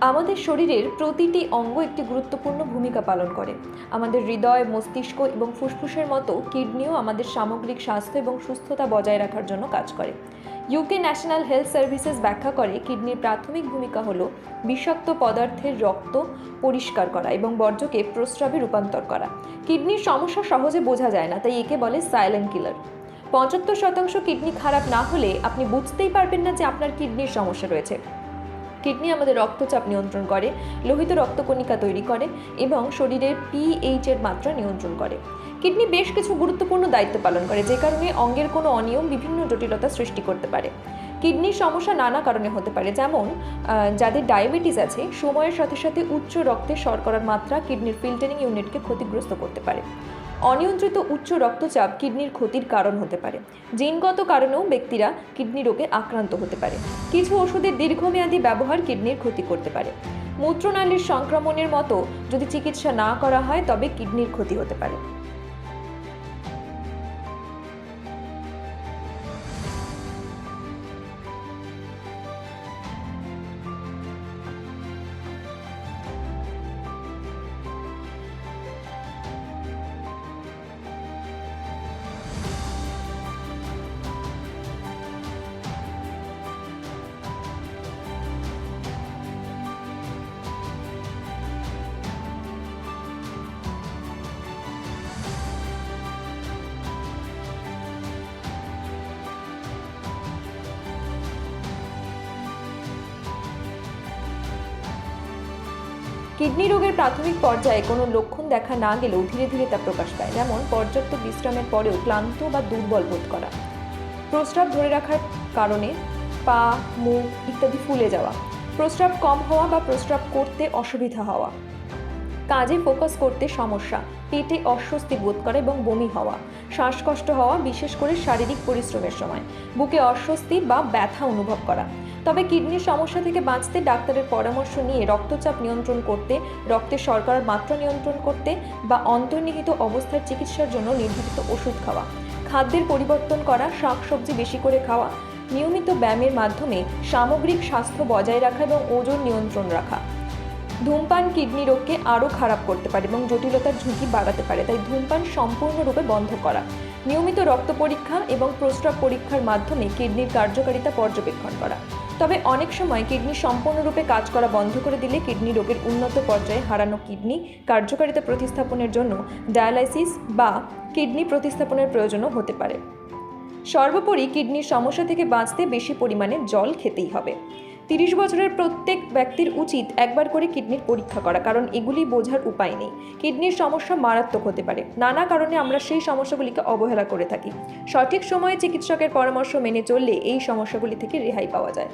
আমাদের শরীরের প্রতিটি অঙ্গ একটি গুরুত্বপূর্ণ ভূমিকা পালন করে। আমাদের হৃদয়, মস্তিষ্ক এবং ফুসফুসের মতো কিডনিও আমাদের সামগ্রিক স্বাস্থ্য এবং সুস্থতা বজায় রাখার জন্য কাজ করে। ইউকে ন্যাশনাল হেলথ সার্ভিসেস ব্যাখ্যা করে, কিডনির প্রাথমিক ভূমিকা হল বিষাক্ত পদার্থের রক্ত পরিষ্কার করা এবং বর্জ্যকে প্রস্রাবে রূপান্তর করা। কিডনির সমস্যা সহজে বোঝা যায় না, তাই একে বলে সাইলেন্ট কিলার পঁচাত্তর শতাংশ কিডনি খারাপ না হলে আপনি বুঝতেই পারবেন না যে আপনার কিডনির সমস্যা রয়েছে। কিডনি আমাদের রক্তচাপ নিয়ন্ত্রণ করে, লোহিত রক্তকণিকা তৈরি করে এবং শরীরের পিএইচ এর মাত্রা নিয়ন্ত্রণ করে। কিডনি বেশ কিছু গুরুত্বপূর্ণ দায়িত্ব পালন করে, যে কারণে অঙ্গের কোনো অনিয়ম বিভিন্ন জটিলতা সৃষ্টি করতে পারে। কিডনির সমস্যা নানা কারণে হতে পারে, যেমন যাদের ডায়াবেটিস আছে, সময়ের সাথে সাথে উচ্চ রক্তে শর্করার মাত্রা কিডনির ফিল্টারিং ইউনিটকে ক্ষতিগ্রস্ত করতে পারে। অনিয়ন্ত্রিত উচ্চ রক্তচাপ কিডনির ক্ষতির কারণ হতে পারে। জিনগত কারণেও ব্যক্তিরা কিডনি রোগে আক্রান্ত হতে পারে। কিছু ওষুধের দীর্ঘমেয়াদী ব্যবহার কিডনির ক্ষতি করতে পারে। মূত্রনালীর সংক্রমণের মতো যদি চিকিৎসা না করা হয়, তবে কিডনির ক্ষতি হতে পারে। কিডনি রোগের প্রাথমিক পর্যায়ে কোনো লক্ষণ দেখা না গেলেও ধীরে ধীরে তা প্রকাশ পায়, যেমন পর্যাপ্ত বিশ্রামের পরেও ক্লান্ত বা দুর্বল বোধ করা, প্রস্রাব ধরে রাখার কারণে পা, মুখ ইত্যাদি ফুলে যাওয়া, প্রস্রাব কম হওয়া বা প্রস্রাব করতে অসুবিধা হওয়া, কাজে ফোকাস করতে সমস্যা, পেটে অস্বস্তি বোধ করা এবং বমি হওয়া, শ্বাসকষ্ট হওয়া, বিশেষ করে শারীরিক পরিশ্রমের সময়, বুকে অস্বস্তি বা ব্যথা অনুভব করা তবে কিডনির সমস্যা থেকে বাঁচতে ডাক্তারের পরামর্শ নিয়ে রক্তচাপ নিয়ন্ত্রণ করতে রক্তের শর্করার মাত্রা নিয়ন্ত্রণ করতে বা অন্তর্নিহিত অবস্থার চিকিৎসার জন্য নির্ধারিত ওষুধ খাওয়া, খাদ্যের পরিবর্তন করা, শাকসবজি বেশি করে খাওয়া, নিয়মিত ব্যায়ামের মাধ্যমে সামগ্রিক স্বাস্থ্য বজায় রাখা এবং ওজন নিয়ন্ত্রণ রাখা। ধূমপান কিডনি রোগকে আরও খারাপ করতে পারে এবং জটিলতার ঝুঁকি বাড়াতে পারে, তাই ধূমপান সম্পূর্ণরূপে বন্ধ করা। নিয়মিত রক্ত পরীক্ষা এবং প্রস্রাব পরীক্ষার মাধ্যমে কিডনির কার্যকারিতা পর্যবেক্ষণ করা। তবে অনেক সময় কিডনি সম্পূর্ণরূপে কাজ করা বন্ধ করে দিলে কিডনি রোগের উন্নত পর্যায়ে হারানো কিডনি কার্যকারিতা প্রতিস্থাপনের জন্য ডায়ালাইসিস বা কিডনি প্রতিস্থাপনের প্রয়োজনও হতে পারে। সর্বোপরি কিডনির সমস্যা থেকে বাঁচতে বেশি পরিমাণে জল খেতেই হবে। তিরিশ বছরের প্রত্যেক ব্যক্তির উচিত একবার করে কিডনির পরীক্ষা করা, কারণ এগুলি বোঝার উপায় নেই। কিডনির সমস্যা মারাত্মক হতে পারে। নানা কারণে আমরা সেই সমস্যাগুলিকে অবহেলা করে থাকি। সঠিক সময়ে চিকিৎসকের পরামর্শ মেনে চললে এই সমস্যাগুলি থেকে রেহাই পাওয়া যায়।